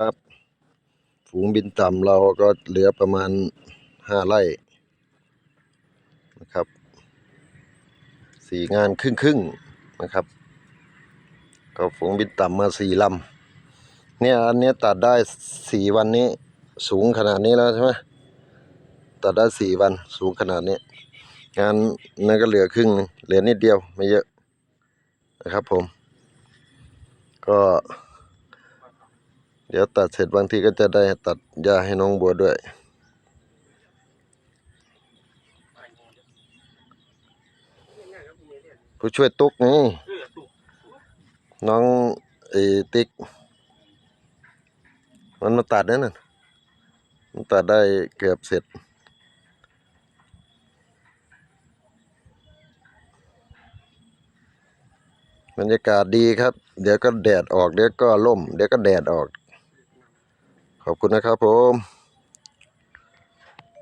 ครับฝูงบินต่ำเราก็เหลือประมาณห้าไร่นะครับสี่งานครึ่งครึ่งนะครับ ก็ฝูงบินต่ำมาสี่ลำเนี่ยอันเนี้ยตัดได้สี่วันนี้ สูงขนาดนี้แล้วใช่ไหมตัดได้สี่วันสูงขนาดนี้ งานนั่นก็เหลือครึ่งเหลือนิดเดียวไม่เยอะนะครับผม ก็ ดี๋ยวตัดเสร็จบางทีก็จะได้ตัดหญ้าให้น้องบัวด้วย ผู้ช่วยตุ๊กนี่น้องไอ้ติ๊ก มันมาตัดนั่นน่ะมันตัดได้เกือบเสร็จบรรยากาศดีครับ เดี๋ยวก็แดดออก เดี๋ยวก็ล่ม เดี๋ยวก็แดดออก ขอบคุณนะครับผม